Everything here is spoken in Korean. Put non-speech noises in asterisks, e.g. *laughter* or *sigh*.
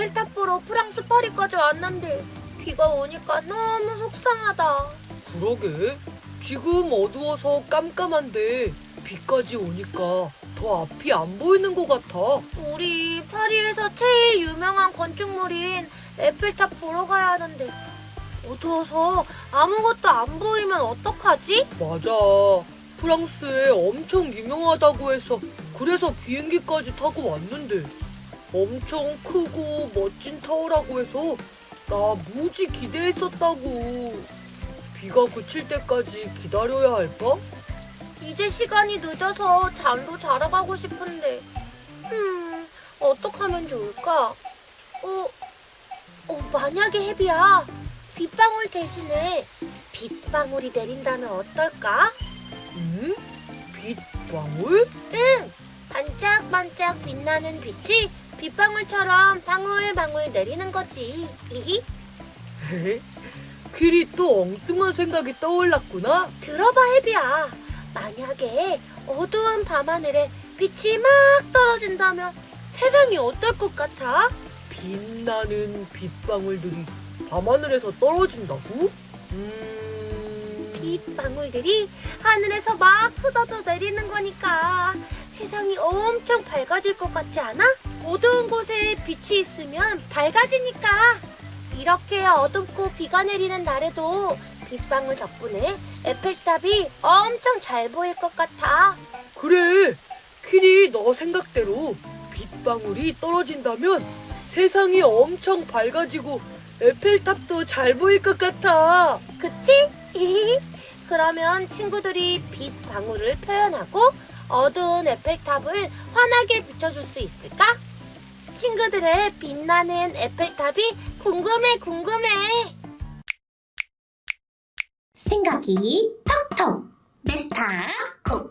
에펠탑 보러 프랑스 파리까지 왔는데 비가 오니까 너무 속상하다. 그러게. 지금 어두워서 깜깜한데 비까지 오니까 더 앞이 안 보이는 것 같아. 우리 파리에서 제일 유명한 건축물인 에펠탑 보러 가야 하는데 어두워서 아무것도 안 보이면 어떡하지? 맞아. 프랑스에 엄청 유명하다고 해서 그래서 비행기까지 타고 왔는데 엄청 크고 멋진 타워라고 해서 나 무지 기대했었다고. 비가 그칠 때까지 기다려야 할까? 이제 시간이 늦어서 잠도 자러 가고 싶은데 음 어떡하면 좋을까? 어, 어 만약에 혜비야 빗방울 대신에 빗방울이 내린다면 어떨까? 응? 빛방울? 응 반짝반짝 빛나는 빛이 빗방울처럼 방울방울 내리는 거지 이히 퀴리 또 엉뚱한 생각이 떠올랐구나. 들어봐 혜비야 만약에 어두운 밤하늘에 빛이 막 떨어진다면 세상이 어떨 것 같아? 빛나는 빛방울들이 밤하늘에서 떨어진다고? 음... 빛방울들이 하늘에서 막 쏟아져 내리는 거니까 세상이 엄청 밝아질 것 같지 않아? 어두운 곳에 빛이 있으면 밝아지니까 이렇게 어둡고 비가 내리는 날에도 빛방울 덕분에 에펠탑이 엄청 잘 보일 것 같아. 그래. 퀴리 너 생각대로 빛방울이 떨어진다면 세상이 엄청 밝아지고 에펠탑도 잘 보일 것 같아. 그치? *laughs* 그러면 친구들이 빛 방울을 표현하고 어두운 에펠탑을 환하게 비춰줄 수 있을까? 친구들의 빛나는 에펠탑이 궁금해 궁금해. 생각이 톡톡 메타 코코